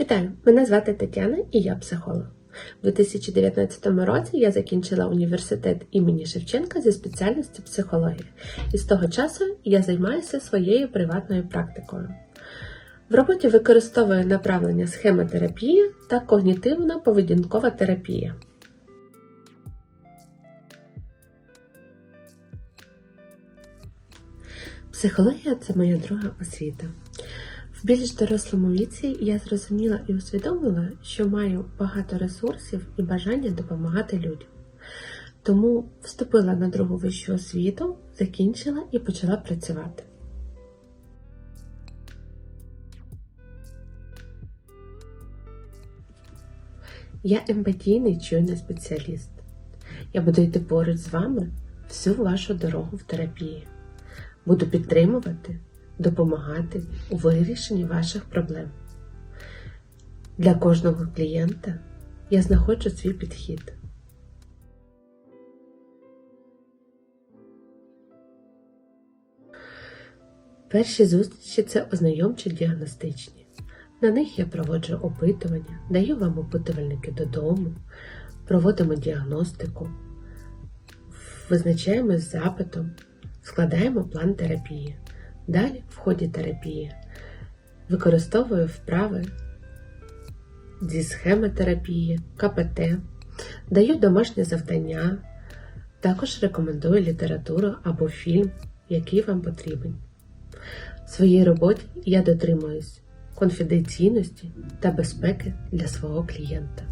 Вітаю! Мене звати Тетяна і я психолог. У 2019 році я закінчила університет імені Шевченка зі спеціальності психологія, і з того часу я займаюся своєю приватною практикою. В роботі використовую направлення схемотерапії та когнітивно-поведінкова терапія. Психологія це моя друга освіта. В більш дорослому віці я зрозуміла і усвідомила, що маю багато ресурсів і бажання допомагати людям. Тому вступила на другу вищу освіту, закінчила і почала працювати. Я емпатійний чуйний спеціаліст. Я буду йти поруч з вами всю вашу дорогу в терапії. Буду підтримувати, допомагати у вирішенні ваших проблем. Для кожного клієнта я знаходжу свій підхід. Перші зустрічі це ознайомчі діагностичні. На них я проводжу опитування, даю вам опитувальники додому, проводимо діагностику, визначаємось з запитом, складаємо план терапії. Далі, в ході терапії, використовую вправи зі схемотерапії, КПТ, даю домашнє завдання, також рекомендую літературу або фільм, який вам потрібен. В своїй роботі я дотримуюсь конфіденційності та безпеки для свого клієнта.